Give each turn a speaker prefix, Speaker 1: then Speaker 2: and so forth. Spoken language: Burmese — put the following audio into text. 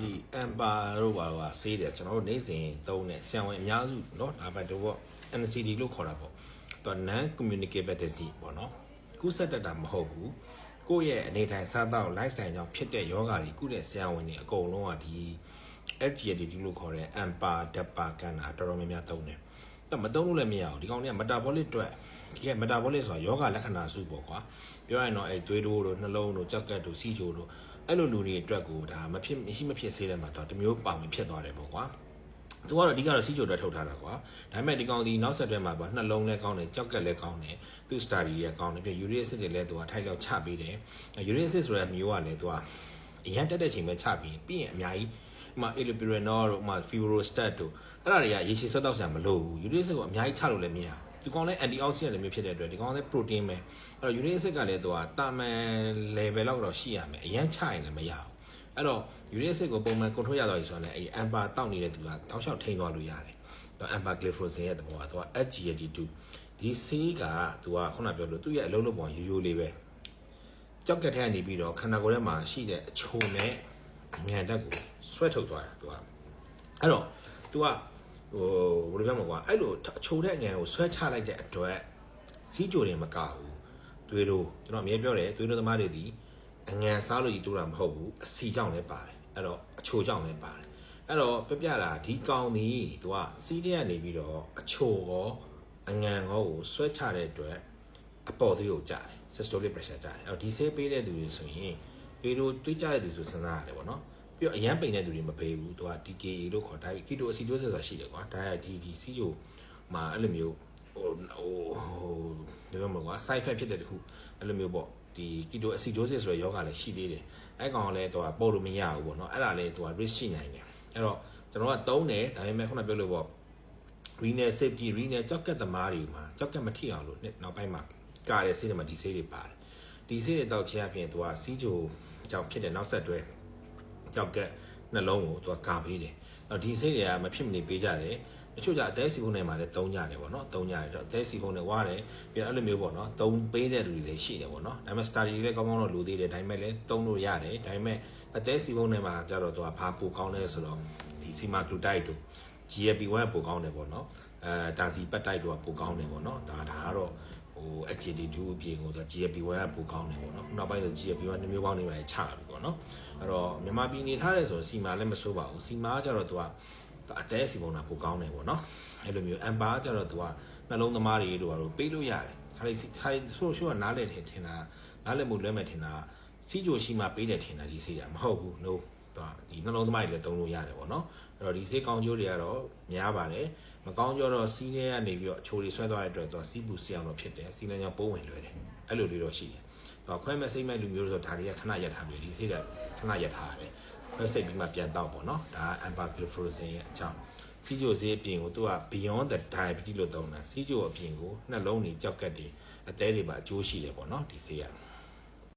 Speaker 1: ဒီအမ်ပါတို့ဘာလို့ဆေးတယ်ကျွန်တော်တို့နေ့စဉ်သုံးတဲ့ဆံဝင်အများစုเนาะဒါပဲတော့ NCD လို့ခေါ်တာပေါ့သူက non communicable disease ပေါ့နော်ကုသတတ်တာမဟုတ်ဘူးကိုယ့်ရဲ့အနေထိုင်စားသောက် lifestyle ကြောင့်ဖြစ်တဲ့ယောဂါတွေကုတဲ့ဆံဝင်တွေအကုန်လုံးကဒီ SGLT လို့ခေါ်တဲ့ AMPA DAPA ကန်တာတော်တော်များများသုံးတယ်ဒါမသုံးလို့လည်းမရဘူးဒီကောင်တွေက metabolic အတွက်ဒီက metabolic ဆိုတာယောဂလက္ခဏာစုပေါ့ကွာပြောရရင်တော့အဲသွေးတိုးတို့နှလုံးတို့ကြောက်ကက်တို့စီးချိုတို့ အဲ့လိုလူတွေအတွက်ကိုဒါမဖြစ်မရှိမဖြစ်စေးတယ်မှာတော့တမျိုးပါဝင်ဖြစ်သွားတယ်ပေါ့ကွာသူကတော့အဓိကတော့စီးချိုအတွက်ထုတ်ထားတာကွာဒါပေမဲ့ဒီကောင်ဒီနောက်ဆက်တွဲမှာပေါ့နှလုံးလည်းကောင်းတယ်ကြောက်ကက်လည်းကောင်းတယ်သူ study လည်းကောင်းတယ်ပြီး uric acid တွေလည်းသူကထိုက်လောက်ချပေးတယ် uric acid ဆိုတဲ့မျိုးကလည်းသူကအရန်တက်တဲ့ချိန်ပဲချပြီးပြီးရင်အများကြီးဥပမာ allopurinol တို့ဥပမာ fibrostat တို့အဲ့ဒါတွေကရေရှည်ဆွတ်တော့ဆရာမလို့ဘူး uric acid ကိုအများကြီးချလို့လည်းမရဘူး ဒီကောင်လည်း antioxidant တွေမျိုးဖြစ်တဲ့အတွက်ဒီကောင်လည်း protein ပဲအဲ့တော့ uric acid ကလည်းသူကတာမန် level လောက်တော့ရှိရမယ်အရန်ချရင်လည်းမရဘူးအဲ့တော့ uric acid ကိုပုံမှန် control ရတော့ဆိုရင်လည်းအဲ့ amber တောက်နေတဲ့သူကတောက်လျှောက်ထိန်းသွားလို့ရတယ်တော့ amber glyphosate ရဲ့သဘောကသူက SGLT2 ဒီဆေးကသူကခုနပြောလို့သူ့ရဲ့အလုံးလုံးပုံရိုးရိုးလေးပဲကြောက်ကက်ထဲကနေပြီးတော့ခန္ဓာကိုယ်ထဲမှာရှိတဲ့အချိုနဲ့အငံတက်ကိုဆွဲထုတ်သွားတာသူကအဲ့တော့ तू က ဟိုဘယ်လိုပြောမလဲကွာအဲ့လိုအချိုတဲ့အငံကိုဆွဲချလိုက်တဲ့အတွက်စီးကြိုတွေမကဘူးသွေးတို့ကျွန်တော်အမြဲပြောတယ်သွေးတို့သမားတွေဒီအငံစားလို့ကြီးတိုးတာမဟုတ်ဘူးအစီကြောင့်လည်းပါတယ်အဲ့တော့အချိုကြောင့်လည်းပါတယ်အဲ့တော့ပြပြတာဒီကောင်ဒီ तू ကစီးတဲ့ကနေပြီးတော့အချိုရောအငံရောကိုဆွဲချတဲ့အတွက်အပေါ်သေးကိုကြားတယ် systolic pressure ကြားတယ်အဲ့တော့ဒီဆေးပေးတဲ့သူတွေဆိုရင်သွေးတို့တွေးကြတဲ့သူဆိုစဉ်းစားရတယ်ပေါ့နော် ပြီးတော့အရန်ပိန်တဲ့သူတွေမပေးဘူးသူက DKA လို့ခေါ်ဒါပေကီတိုအစီတိုးဆိုတာရှိတယ်ကွာဒါကဒီဒီစီယိုမှာအဲ့လိုမျိုးဟိုဟိုဟိုဒါမှမဟုတ်ကွာ side effect ဖြစ်တဲ့တခုအဲ့လိုမျိုးပေါ့ဒီကီတိုအစီတိုးဆိုတဲ့ယောဂလည်းရှိသေးတယ်အဲ့ကောင်ကလည်းသူကပို့လို့မရဘူးပေါ့နော်အဲ့ဒါလည်းသူက risk ရှိနိုင်တယ်အဲ့တော့ကျွန်တော်ကတုံးတယ်ဒါပေမဲ့ခုနပြောလို့ပေါ့ renal safety renal ကြောက်ကက်သမားတွေမှာကြောက်ကက်မထိအောင်လို့နှစ်နောက်ပိုင်းမှာကားတဲ့ဆေးတွေမှာဒီဆေးတွေပါတယ်ဒီဆေးတွေတောက်ခြင်းအပြင်သူကစီးချိုကြောင့်ဖြစ်တဲ့နောက်ဆက်တွဲ ကြောက်ကက်နှလုံးကိုသူကကာပေးတယ်။အဲ့တော့ဒီစိတ်တွေကမဖြစ်မနေပေးကြတယ်။တချို့ကြအသေးစီဖုန်းထဲမှာလည်းသုံးကြတယ်ပေါ့နော်။သုံးကြတယ်တော့အသေးစီဖုန်းနဲ့ဝါတယ်ပြီးတော့အဲ့လိုမျိုးပေါ့နော်။သုံးပေးတဲ့လူတွေလည်းရှိတယ်ပေါ့နော်။ဒါပေမဲ့ study တွေလည်းကောင်းကောင်းတော့လိုသေးတယ်။ဒါပေမဲ့လည်းသုံးလို့ရတယ်။ဒါပေမဲ့အသေးစီဖုန်းထဲမှာကြတော့သူကဘာပိုကောင်းလဲဆိုတော့ဒီ semaglutide တို့ GLP-1 ပိုကောင်းတယ်ပေါ့နော်။အဲဒါစီပက်တိုက်တို့ကပိုကောင်းတယ်ပေါ့နော်။ဒါဒါကတော့ ဟို HGD2 အပြင်ကိုသူ GLP-1 ကပိုကောင်းတယ်ပေါ့နော်။နောက်ပိုင်းဆို GLP-1 နှမျိုးကောင်းနေပါလေချပြီပေါ့နော်။အဲ့တော့မြန်မာပြည်နေထားတယ်ဆိုစီမာလည်းမဆိုးပါဘူး။စီမာကကြတော့သူကအသေးစီပုံတာပိုကောင်းတယ်ပေါ့နော်။အဲ့လိုမျိုးအမ်ပါကကြတော့သူကနှလုံးသမားတွေတို့ကတော့ပေးလို့ရတယ်။ခါလေးခါလေးဆိုးရှိုးကနားလည်တယ်ထင်တာနားလည်မှုလွဲမဲ့ထင်တာစီဂျိုရှိမှပေးတယ်ထင်တာဒီစီတာမဟုတ်ဘူး no သူကဒီနှလုံးသမားတွေလည်းသုံးလို့ရတယ်ပေါ့နော်အဲ့တော့ဒီဆေးကောင်းကျိုးတွေကတော့များပါတယ်မကောင်းကျိုးတော့စီးထဲကနေပြီးတော့အချိုတွေဆွဲသွားတဲ့အတွက်သူကစီးပူစီအောင်တော့ဖြစ်တယ်စီးလမ်းကြောင့်ပိုးဝင်လွယ်တယ်အဲ့လိုလေးတော့ရှိတယ်တော့ခွဲမဲ့စိတ်မဲ့လူမျိုးဆိုဒါတွေကခဏရက်ထားပြီဒီဆေးကခဏရက်ထားရတယ်ခွဲစိတ်ပြီးမှပြန်တော့ပေါ့နော်ဒါက ampagliflozin ရဲ့အကြောင်းစီဂျိုဆေးအပြင်ကိုသူက beyond the diabetes လို့သုံးတာစီဂျိုအပြင်ကိုနှလုံးတွေကြောက်ကက်တွေအသေးတွေပါအကျိုးရှိတယ်ပေါ့နော်ဒီဆေးက